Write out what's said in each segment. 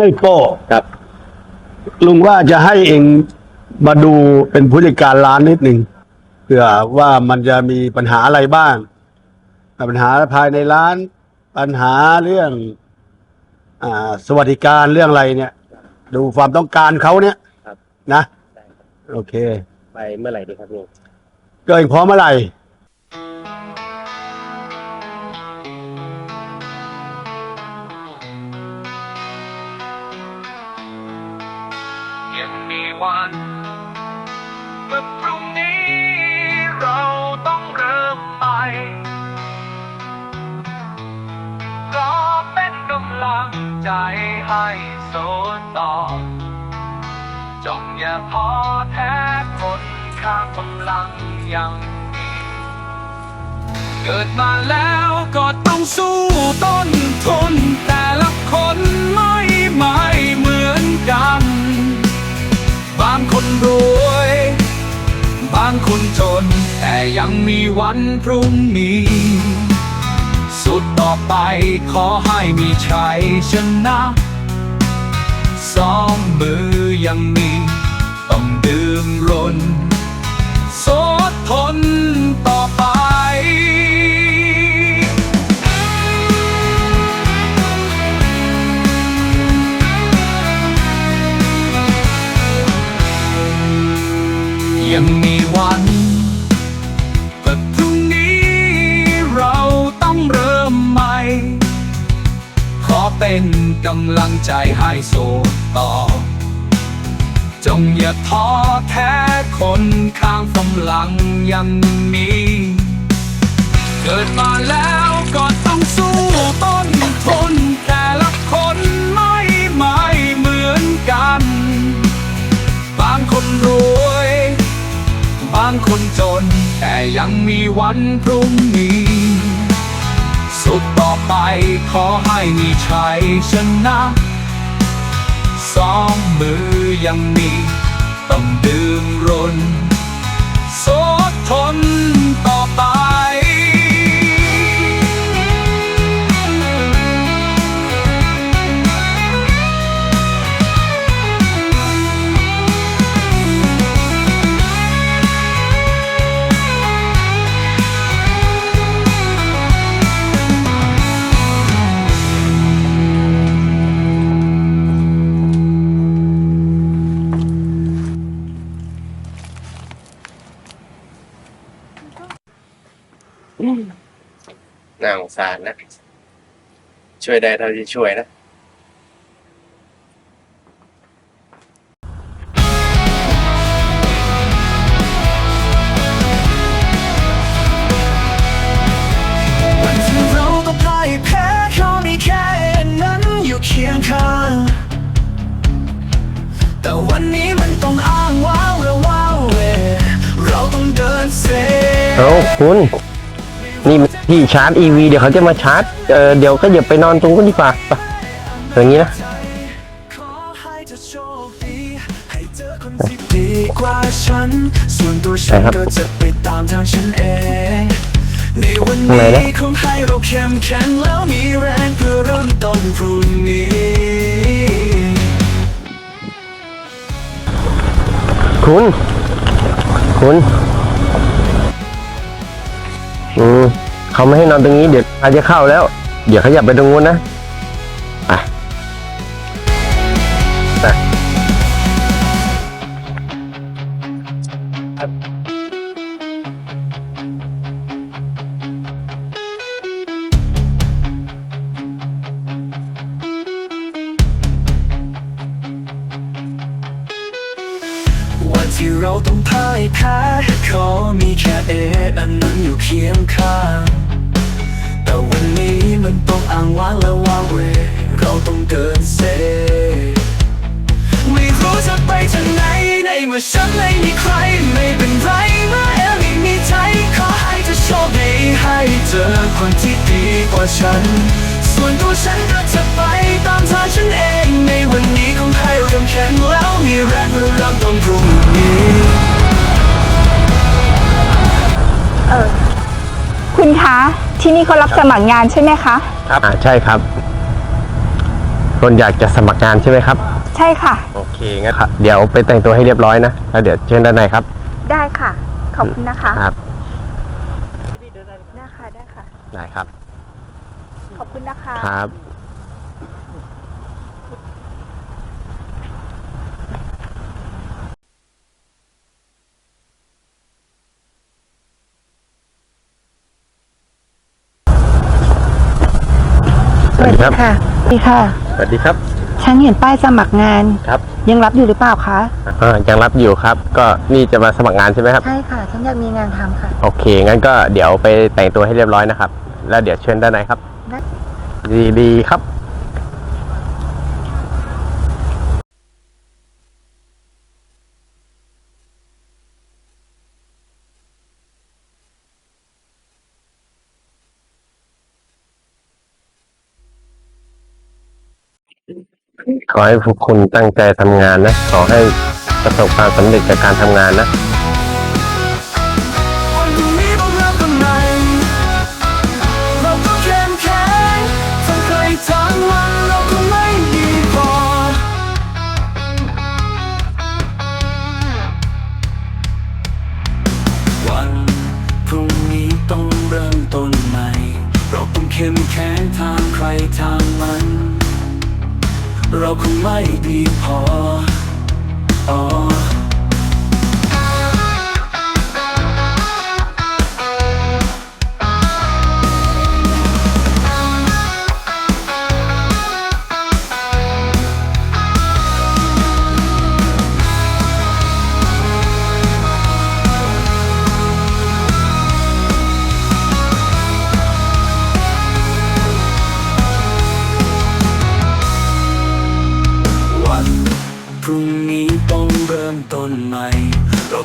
ไอ้โป้ครับ ลุงว่าจะให้เองมาดูเป็นผู้จัดการร้านนิดหนึ่งเผื่อว่ามันจะมีปัญหาอะไรบ้าง ปัญหาภายในร้าน ปัญหาเรื่องอ่าสวัสดิการเรื่องอะไรเนี่ย ดูความต้องการเขาเนี่ยครับนะได้ครับโอเค ไปเมื่อไหร่ดีครับลุงก็เองพร้อมเมื่อไหร่ เกิดมาแล้วก็ต้องสู้ต้นทน แต่ละคนไม่ไม่เหมือนกัน บางคนรวย บางคนจน แต่ยังมีวันพรุ่งนี้ สุดต่อไปขอให้มีชัยชนะสองมือยังมีต้อง วันแต่พรุ่งนี้เราต้องเริ่มใหม่ ขอเป็นกำลังใจให้โสต่อ จงอย่าท้อแท้คนข้างกำลังยังมี เกิดมาแล้ว มีวันพรุ่งนี้ สุดต่อไปขอให้มีชัยชนะสองมือยังมีต้องดื่มรน สงสารนะ ช่วยได้เท่าที่ช่วยนะวันที่เราต้องพ่ายแพ้เขามีแค่นั้นอยู่เคียงข้างแต่วันนี้มันต้องอ้างว้าวและว้าวเวเราต้องเดินเซ เอาคุณ นี่มันที่ชาร์จ EV เดี๋ยวเขาจะมาชาร์จเออเดี๋ยวก็อย่าไปนอนตรงก็ดีกว่าไปอย่างนี้นะขอให้เธอโชคดีให้เจอคนที่ดีกว่าฉันส่วนตัวฉันไหนครับก็จะไปตามทางฉันเองในวันไหนนี้นะคงให้เราเข้มแข็งแล้วมีแรงเพื่อเริ่มต้นพรุ่งนี้คุณ คุณ อืมเขาไม่ให้นอนตรงนี้เดี๋ยวอาจจะเข้าแล้ว เดี๋ยวขยับไปตรงนู้นนะอะไป คนที่ดีกว่าฉัน ส่วนตัวฉันก็จะไปตามทางฉันเอง ในวันนี้คงให้เราแข็งแล้วมีแรงเพื่อเริ่มต้นพรุ่งนี้คุณคะ ที่นี่เขารับสมัครงานใช่ไหมคะ ครับอ่าใช่ครับต้นอยากจะสมัครงานใช่ไหมครับ ใช่ค่ะ โอเคงั้นครับเดี๋ยวไปแต่งตัวให้เรียบร้อยนะแล้วเดี๋ยวเชิญด้านในครับ ได้ค่ะ ขอบคุณนะคะ ครับได้ค่ะ ได้ค่ะได้ครับ ขอบคุณนะคะ ครับ สวัสดีครับ ค่ะสวัสดีค่ะ สวัสดีครับ ฉันเห็นป้ายสมัครงาน ครับยังรับอยู่หรือเปล่าคะ อ่ายังรับอยู่ครับ ก็นี่จะมาสมัครงานใช่ไหมครับ ใช่ค่ะ ฉันอยากมีงานทำค่ะ โอเค งั้นก็เดี๋ยวไปแต่งตัวให้เรียบร้อยนะครับ แล้วเดี๋ยวเชิญด้านในครับได้ดีดีครับ ขอให้พวกคุณตั้งใจทำงานนะ ขอให้ประสบความสำเร็จกับการทำงานนะ เราคงไม่ดีพออ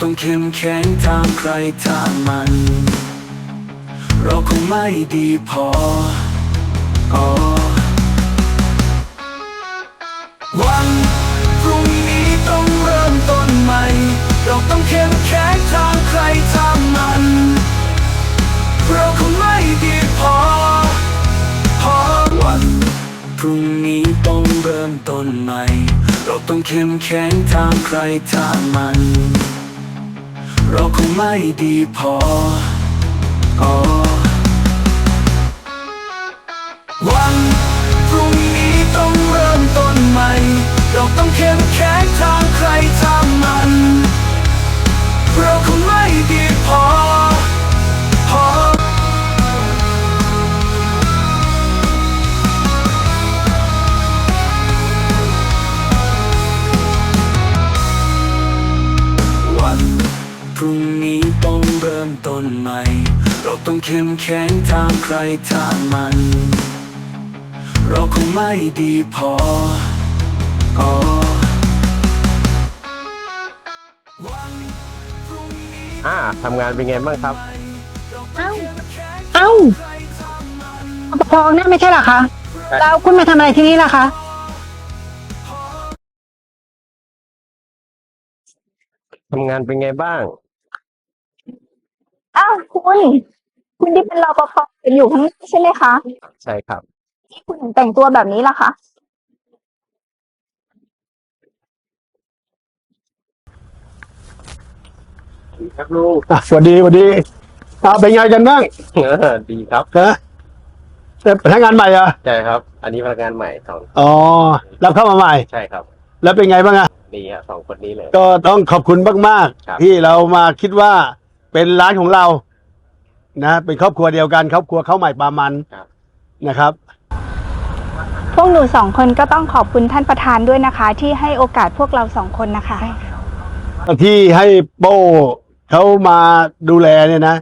ต้องเข้มแข็งทางใครทางมัน เราคงไม่ดีพออ๋อวันพรุ่งนี้ต้องเริ่มต้นใหม่ เราต้องเข้มแข็งทางใครทางมัน เราคงไม่ดีพอ พอวันพรุ่งนี้ต้องเริ่มต้นใหม่ เราต้องเข้มแข็งทางใครทางมัน เราคงไม่ดีพออ๋อวันพรุ่งนี้ต้องเริ่มต้นใหม่ เราต้องเข้มแข็งทางใครทางมัน เราคงไม่ดีพอ ต้องเข้มแข็งทางใครทางมัน เราคงไม่ดีพออ๋อวันพรุ่งนี้อ่าทำงานเป็นไงบ้างครับ เอ้า เอ้าปกครองเนี่ยไม่ใช่เหรอคะแล้วคุณมาทำอะไรที่นี่ล่ะคะ ทำงานเป็นไงบ้างอ้าวคุณ คุณที่เป็นรปภอยู่ข้างหน้าใช่ไหมคะ ใช่ครับ ที่คุณถึงแต่งตัวแบบนี้ล่ะคะครับลุงอะสวัสดีสวัสดีเอาเป็นไงกันบ้างดีครับฮะเป็นพนักงานใหม่เหรอะใช่ครับ อันนี้พนักงานใหม่สองอ๋อรับเข้ามาใหม่ ใช่ครับ แล้วเป็นไงบ้างอะนี่ครับสองคนนี้เลย ก็ต้องขอบคุณมากครับ ๆที่เรามาคิดว่าเป็นร้านของเรา นะเป็นครอบครัวเดียวกันครอบครัวข้าวใหม่ปลามันนะครับ พวกหนูสองคนก็ต้องขอบคุณท่านประธานด้วยนะคะ ที่ให้โอกาสพวกเราสองคนนะคะ ที่ให้โป้เขามาดูแลเนี่ยนะ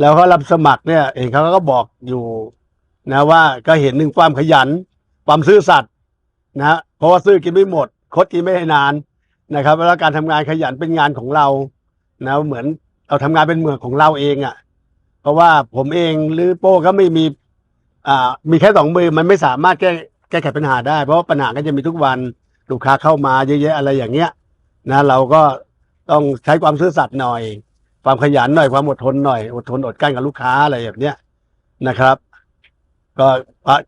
แล้วเขารับสมัครเนี่ยเห็นเขาก็บอกอยู่นะว่าก็เห็นหนึ่งความขยัน ความซื่อสัตย์นะเพราะว่าซื่อกินไม่หมด คดกินไม่ได้นานนะครับแล้วการทำงานขยันเป็นงานของเรานะเหมือนเราทำงานเป็นเมืองของเราเองอะ่ะ เพราะว่าผมเองหรือโป้ก็ไม่มีอ่ามีแค่สองมือมันไม่สามารถแก้แก้ไขปัญหาได้ เพราะว่าปัญหาก็จะมีทุกวันลูกค้าเข้ามาเยอะแยะอะไรอย่างเงี้ยนะเราก็ต้องใช้ความซื่อสัตย์หน่อย ความขยันหน่อยความอดทนหน่อยอดทนอดกลั้นกับลูกค้าอะไรแบบเนี้ยนะครับ ก็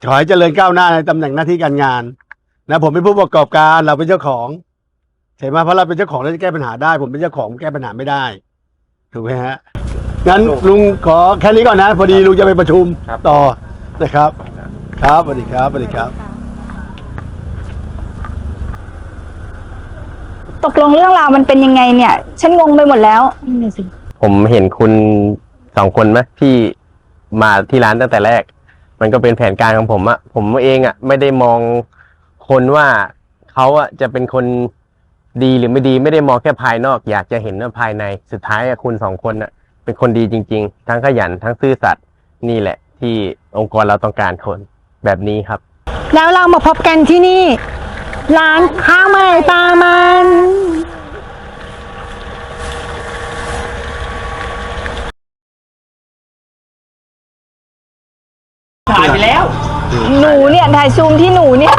ขอให้เจริญก้าวหน้าในตำแหน่งหน้าที่การงาน นะผมเป็นผู้ประกอบการเราเป็นเจ้าของเห็นไหมเพราะเราเป็นเจ้าของเราจะแก้ปัญหาได้ ผมเป็นเจ้าของแก้ปัญหาไม่ได้ถูกไหมฮะ งั้นลุงขอแค่นี้ก่อนนะ พอดีลุงจะไปประชุมต่อนะครับ ครับสวัสดีครับสวัสดีครับ ตกลงเรื่องราวมันเป็นยังไงเนี่ย ฉันงงไปหมดแล้วนี่สิผมเห็นคุณสองคนไหมที่มาที่ร้านตั้งแต่แรก มันก็เป็นแผนการของผมอะผมเองอะไม่ได้มองคนว่าเขาอะจะเป็นคนดีหรือไม่ดี ไม่ได้มองแค่ภายนอก อยากจะเห็นว่าภายในสุดท้ายอะคุณสองคนอะ เป็นคนดีจริง ๆ ทั้งขยันทั้งซื่อสัตย์นี่แหละ ที่องค์กรเราต้องการคนแบบนี้ครับ แล้วเรามาพบกันที่นี่ ร้านข้าวมันปลามันถ่ายไปแล้ว หนูเนี่ยถ่ายซูมที่หนูเนี่ย